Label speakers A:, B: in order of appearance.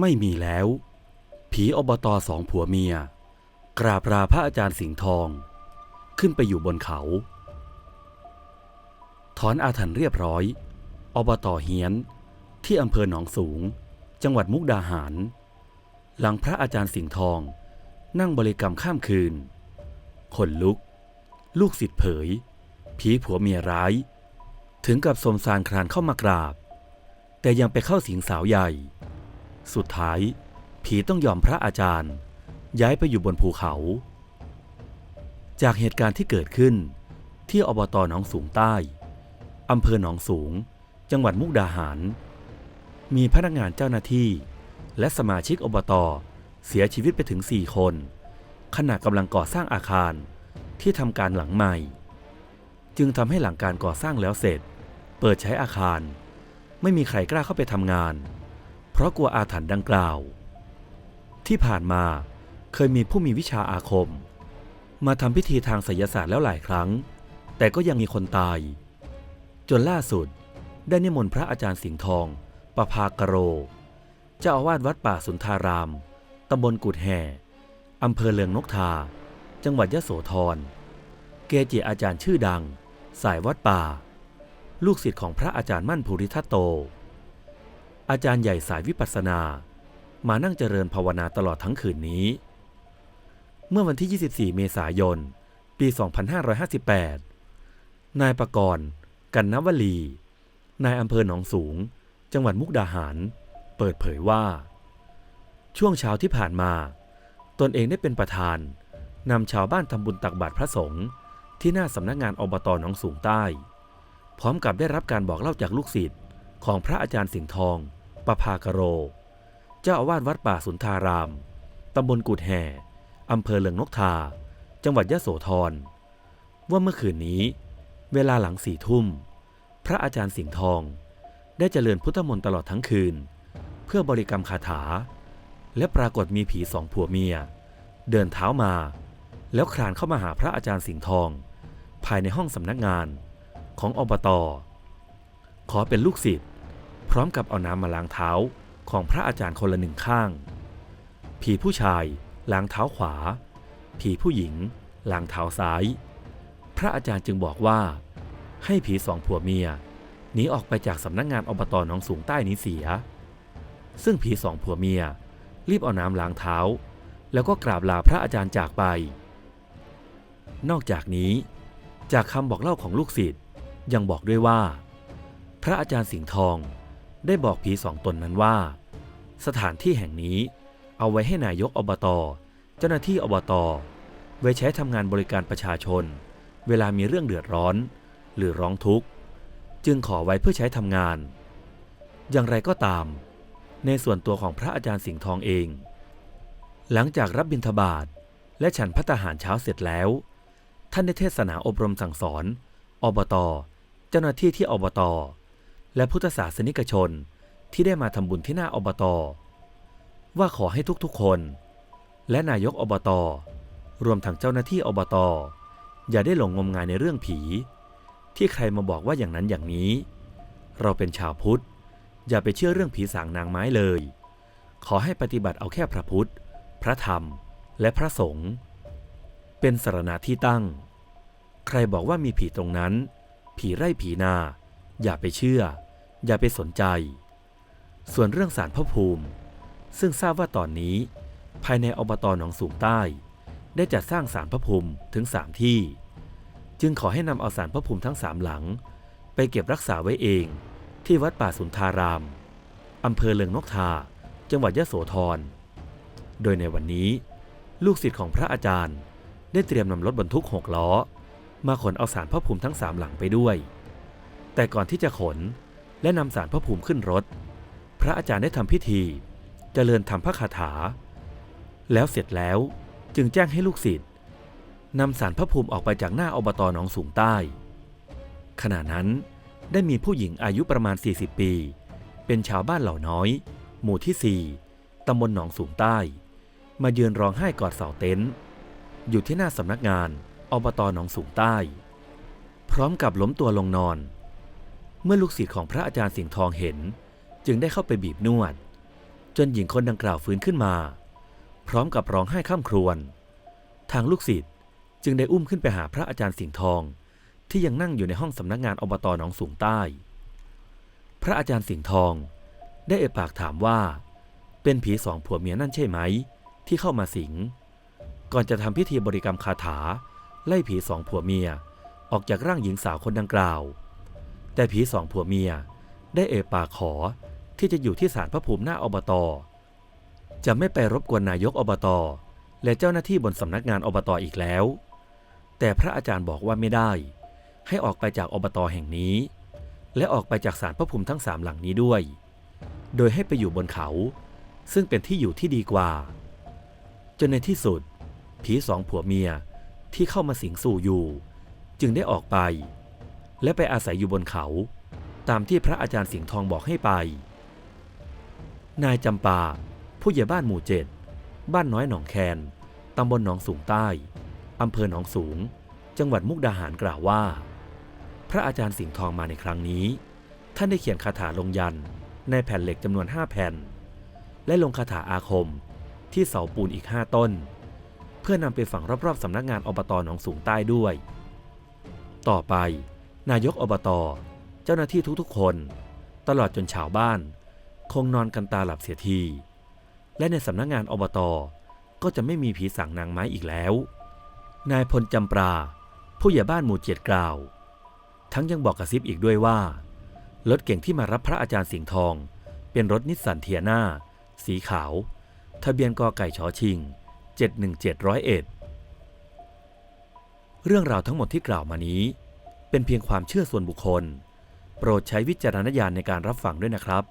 A: ไม่มีแล้ว ผีอบตสองผัวเมีย กราบลาพระอาจารย์สิงห์ทอง ขึ้นไปอยู่บนเขา ถอนอาถรรพ์เรียบร้อย อบตเฮียน ที่อำเภอหนองสูง จังหวัดมุกดาหาร หลังพระอาจารย์สิงห์ทอง นั่งบริกรรมข้ามคืนขนลุก ลูกศิษย์เผย ผีผัวเมียร้าย ถึงกับสมสารครานเข้ามากราบ แต่ยังไปเข้าสิงสาวใหญ่ สุดท้าย ผีต้องยอมพระอาจารย์ ย้ายไปอยู่บนภูเขา จากเหตุการณ์ที่เกิดขึ้น ที่อบตหนองสูงใต้อำเภอหนองสูง จังหวัดมุกดาหาร มีพนักงานเจ้าหน้าที่ และสมาชิกอบตเสียชีวิตไปถึง 4 คน ขณะกำลังก่อสร้างอาคารที่ทำการหลังใหม่ จึงทำให้หลังการก่อสร้างแล้วเสร็จ เปิดใช้อาคาร ไม่มีใครกล้าเข้าไปทำงาน ราะกลัวอาถรรพ์ดังกล่าว ที่ผ่านมาเคยมีผู้มีวิชาอาคม มาทำพิธีทางไสยศาสตร์แล้วหลายครั้ง แต่ก็ยังมีคนตาย จนล่าสุดได้นิมนต์พระอาจารย์สิงห์ทอง ประภากโร เจ้าอาวาสวัดป่าสุนทาราม ตำบลกุดแห่อำเภอเลืองนกทา จังหวัดยะโสธร เกจิอาจารย์ชื่อดัง สายวัดป่า ลูกศิษย์ของพระอาจารย์มั่นภูริทัตโต อาจารย์ใหญ่สายวิปัสสนา มานั่งเจริญภาวนาตลอดทั้งคืนนี้ เมื่อวันที่ 24 เมษายน ปี 2558 นายประกรณ์ กันนวลี นายอำเภอหนองสูง จังหวัดมุกดาหาร เปิดเผยว่า ช่วงเช้าที่ผ่านมา ตนเองได้เป็นประธานนำชาวบ้านทำบุญตักบาตรพระสงฆ์ที่หน้าสำนักงานอบตหนองสูงใต้ พร้อมกับได้รับการบอกเล่าจากลูกศิษย์ของพระอาจารย์สิงห์ทอง ปภากโร เจ้าอาวาสวัดป่าสุนทาราม ตำบลกุดแห่อำเภอเลืองนกทา จังหวัดยะโสธร ว่าเมื่อคืนนี้ เวลาหลังสี่ทุ่ม พระอาจารย์สิงห์ทอง ได้เจริญพุทธมนต์ตลอดทั้งคืน เพื่อบริกรรมคาถา และปรากฏมีผีสองผัวเมีย เดินเท้ามา แล้วคลานเข้ามาหาพระอาจารย์สิงห์ทอง ภายในห้องสำนักงานของอบต ขอเป็นลูกศิษย์ พร้อมกับเอาน้ำมาล้างเท้าของพระอาจารย์คนละหนึ่งข้าง ผีผู้ชายล้างเท้าขวา ผีผู้หญิงล้างเท้าซ้าย พระอาจารย์จึงบอกว่า ให้ผีสองผัวเมียหนีออกไปจากสำนักงานอบตหนองสูงใต้นี้เสีย ซึ่งผีสองผัวเมียรีบเอาน้ำล้างเท้า แล้วก็กราบลาพระอาจารย์จากไป นอกจากนี้ จากคำบอกเล่าของลูกศิษย์ยังบอกด้วยว่า พระอาจารย์สิงห์ทอง ได้บอกผีสองตนนั้นว่า สถานที่แห่งนี้เอาไว้ให้นายกอบต เจ้าหน้าที่อบต ไว้ใช้ทำงานบริการประชาชน เวลามีเรื่องเดือดร้อน หรือร้องทุกข์ จึงขอไว้เพื่อใช้ทำงาน อย่างไรก็ตาม ในส่วนตัวของพระอาจารย์สิงห์ทองเอง หลังจากรับบิณฑบาตและฉันพัตหารเช้าเสร็จแล้ว ท่านได้เทศนาอบรมสั่งสอน อบต เจ้าหน้าที่ที่อบต และพุทธศาสนิกชนที่ได้มาทำบุญที่หน้าอบตว่าขอให้ทุกๆคน และนายกอบตรวมทั้งเจ้าหน้าที่อบตอย่าได้หลงงมงายในเรื่องผี ที่ใครมาบอกว่าอย่างนั้นอย่างนี้ เราเป็นชาวพุทธ อย่าไปเชื่อเรื่องผีสางนางไม้เลย ขอให้ปฏิบัติเอาแค่พระพุทธ พระธรรม และพระสงฆ์เป็นสารณะที่ตั้ง ใครบอกว่ามีผีตรงนั้น ผีไร่ผีนา อย่าไปเชื่อ อย่าไปสนใจ ส่วนเรื่องสารพระภูมิ ซึ่งทราบว่าตอนนี้ ภายในอบตหนองสูงใต้ ได้จัดสร้างสารพระภูมิถึงสามที่ จึงขอให้นำเอาสารพระภูมิทั้งสามหลัง ไปเก็บรักษาไว้เอง ที่วัดป่าสุนทารามอำเภอเลืองนกทา จังหวัดยะโสธร โดยในวันนี้ ลูกศิษย์ของพระอาจารย์ ได้เตรียมนำรถบรรทุกหกล้อ มาขนเอาสารพระภูมิทั้งสามหลังไปด้วย แต่ก่อนที่จะขนและนำสารพระภูมิขึ้นรถ พระอาจารย์ได้ทำพิธีเจริญทำพระคาถา แล้วเสร็จแล้วจึงแจ้งให้ลูกศิษย์นำสารพระภูมิออกไปจากหน้าอบตหนองสูงใต้ ขณะนั้นได้มีผู้หญิงอายุประมาณ 40 ปี เป็นชาวบ้านเหล่าน้อย หมู่ที่ 4 ตำบลหนองสูงใต้ มายืนร้องไห้กอดเสาเต็นท์อยู่ที่หน้าสำนักงานอบตหนองสูงใต้ พร้อมกับล้มตัวลงนอน เมื่อลูกศิษย์ของพระอาจารย์สิงห์ทองเห็น จึงได้เข้าไปบีบนวด จนหญิงคนดังกล่าวฟื้นขึ้นมา พร้อมกับร้องไห้ข้ามครวญทางลูกศิษย์จึงได้อุ้มขึ้นไปหาพระอาจารย์สิงห์ทอง ที่ยังนั่งอยู่ในห้องสำนักงานอบตหนองสูงใต้ พระอาจารย์สิงห์ทอง ได้เอ่ยปากถามว่า เป็นผีสองผัวเมียนั่นใช่ไหม ที่เข้ามาสิง ก่อนจะทำพิธีบริกรรมคาถา ไล่ผีสองผัวเมียออกจากร่างหญิงสาวคนดังกล่าว แต่ผีสองผัวเมีย ได้เอ่ยปากขอที่จะอยู่ที่ศาลพระภูมิหน้าอบต จะไม่ไปรบกวนนายกอบต และเจ้าหน้าที่บนสำนักงานอบตอีกแล้ว แต่พระอาจารย์บอกว่าไม่ได้ ให้ออกไปจากอบตแห่งนี้ และออกไปจากศาลพระภูมิทั้งสามหลังนี้ด้วย โดยให้ไปอยู่บนเขา ซึ่งเป็นที่อยู่ที่ดีกว่า จนในที่สุด ผีสองผัวเมียที่เข้ามาสิงสู่อยู่ จึงได้ออกไป และไปอาศัยอยู่บนเขา ตามที่พระอาจารย์สิงห์ทองบอกให้ไป นายจำปา ผู้ใหญ่บ้านหมู่เจ็ดบ้านน้อยหนองแคนตำบลหนองสูงใต้อำเภอหนองสูง จังหวัดมุกดาหารกล่าวว่า พระอาจารย์สิงห์ทองมาในครั้งนี้ ท่านได้เขียนคาถาลงยันในแผ่นเหล็กจำนวนห้าแผ่น และลงคาถาอาคมที่เสาปูนอีกห้าต้น เพื่อนำไปฝังรอบๆสำนักงานอบตหนองสูงใต้ด้วย ต่อไป นายกอบต เจ้าหน้าที่ทุกๆคน ตลอดจนชาวบ้าน คงนอนกันตาหลับเสียที และในสำนักงานอบต ก็จะไม่มีผีสางนางไม้อีกแล้ว นายพลจำปรา ผู้ใหญ่บ้านหมู่เจ็ดกล่าว ทั้งยังบอกกระซิบอีกด้วยว่า รถเก่งที่มารับพระอาจารย์สิงห์ทอง เป็นรถนิสสันเทียนาสีขาว ทะเบียนกอไก่ชอชิง 71701เรื่องราวทั้งหมดที่กล่าวมานี้ เป็นเพียงความเชื่อส่วนบุคคล โปรดใช้วิจารณญาณในการรับฟังด้วยนะครับ